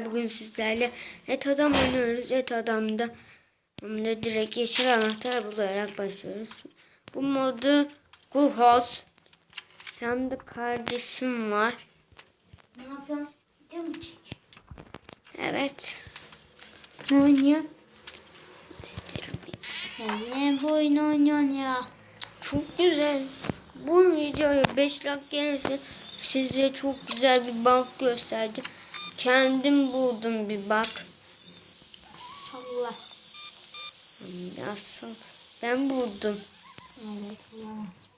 Bugün sizlerle et adam oynuyoruz. Et adamda de direkt yeşil anahtar bularak başlıyoruz. Bu modu Guhoz. Hem de kardeşim var. Ne yapıyorsun? Video mu çekiyorsun? Evet. Ne oynuyorsun? Yine bu oyunu oynuyorsun ya. Çok güzel. Bu videoya 5 like gelirse size çok güzel bir bak gösterdim. Kendim buldum bir bak. Salla. Biraz sal- Ben buldum. Evet olamaz.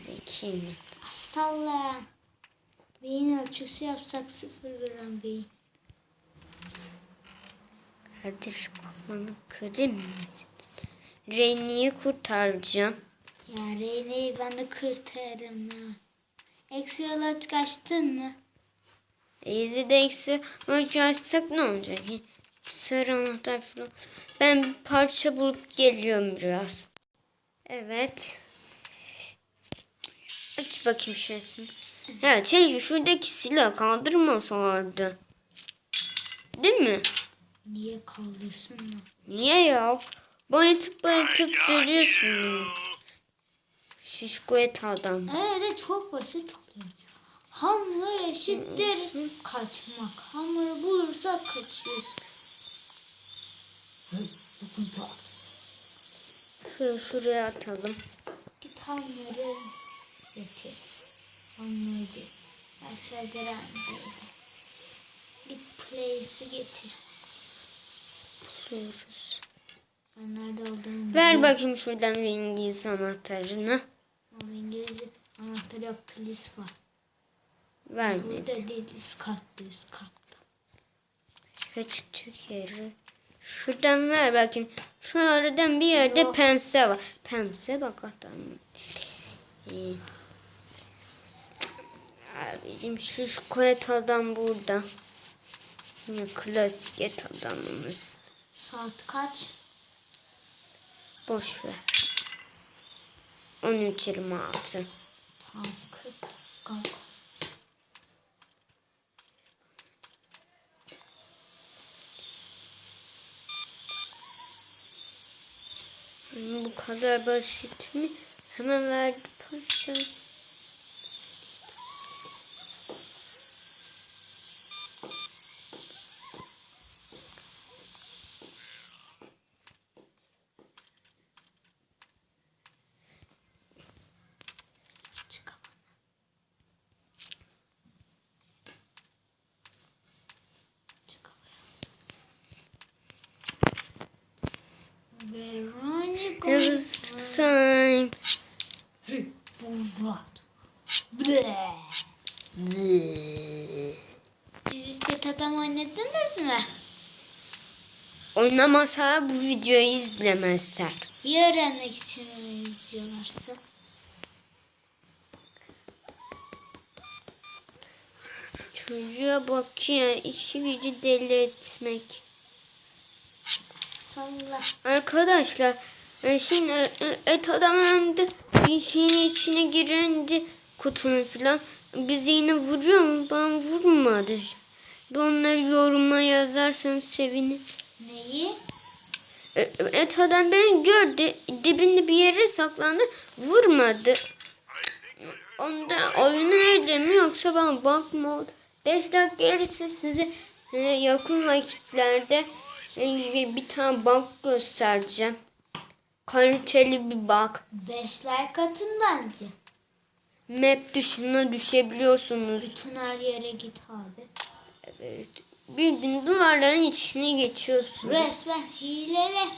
Zekiyim. Salla. Beyin ölçüsü yapsak 0 gram beyin. Hadi şu kafanı kırayım mı? Reyni'yi kurtaracağım. Ya Reyne'yi ben de kırtarım ha. Ekstralar açtın mı? Easy de eksi maç açsak ne olacak? ki? Sarı anahtar falan. Ben bir parça bulup geliyorum biraz. Evet. Aç bakayım şurasını. Ya keşke şuradaki silah kaldırmasalardı. Değil mi? Niye kaldırsın da? Niye ya? Bayıtıp bayıtıp duruyorsun. Şişko et adam. Öyle çok basit oluyor. Hamur eşittir kaçmak. Hamuru bulursak kaçıyoruz. Dokuz saat. Şöyle şuraya atalım. Git hamuru getir. Hamur değil. Aşağı grande. Git place'i getir. Buluyoruz. Ben nerede olduğumu Ver biliyorum. bakayım şuradan bir İngiliz anahtarını. Ama İngilizce anahtarı yok. Please var. Vermedi. Burada değil. Üst katta üst katta. Başka çıkacak yeri. Şuradan ver bakayım. Şu aradan bir yerde Yok. pense var. Pense bak adam. Ee, abicim şişko et adam burada. Yine klasik et adamımız. Saat kaç? Boş ver. 13.26. Tam 40 dakika. Bu kadar basit mi? Hemen verdi parçayı. Çıkalım. It's time. Fuzat. Ble. Siz hiç kötü adam oynadınız mı? Oynamasa bu videoyu izlemezler. Ya öğrenmek için onu izliyorlarsa? Çocuğa bak ya işi gücü deli etmek. Salla. Arkadaşlar şimdi e, e, et adam bir şeyin içine girince kutunun filan bizi yine vuruyor mu? Ben vurmadı. Bir onları yoruma yazarsanız sevinirim. Neyi? E, Et adam beni gördü. Dibinde bir yere saklandı. Vurmadı. Onda oyunun öyle mi yoksa ben bakma. 5 dakika gelirse size yakın vakitlerde bir, bir tane bak göstereceğim. Kaliteli bir bak. 5 like atın bence. Map dışına düşebiliyorsunuz. Bütün her yere git abi. Evet. Bir gün duvarların içine geçiyorsunuz. Resmen hileli.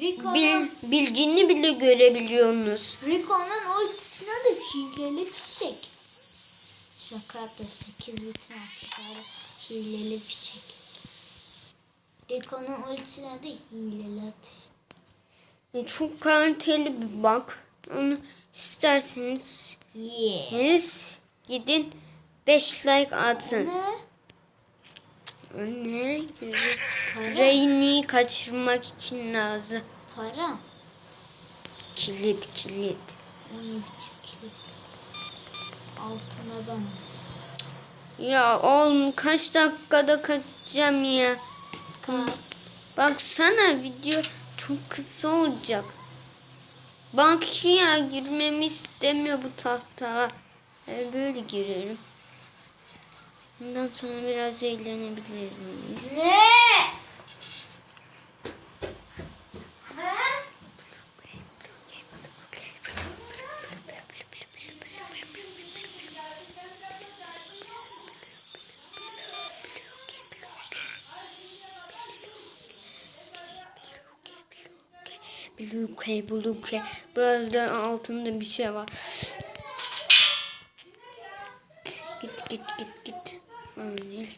Rico'nun Bil, bilgini bile görebiliyorsunuz. Rico'nun ultisine de hileli fişek. Şaka yaptım. 8 bütün sadece hileli fişek. Rico'nun ultisine de hileli atış. Çok kaliteli bir bak. Onu isterseniz. Siz gidin 5 like atın. Ne? Ne? Parayı kaçırmak için lazım. Para. Kilit kilit. O ne biçim kilit? Altına benziyor. Ya oğlum kaç dakikada kaçacağım ya. Kaç. Baksana video çok kısa olacak. Bak ya girmemi istemiyor bu tahtaya. Ben böyle giriyorum. Bundan sonra biraz eğlenebiliriz. Ne? Bluke, bluke. Biraz da altında bir şey var. Git git git git. Anil.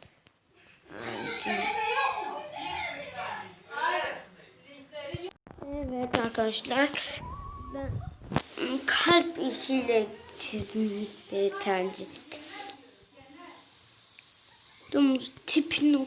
Evet arkadaşlar. Ben kalp işiyle çizmeyi tercih ettim. Domuz tipini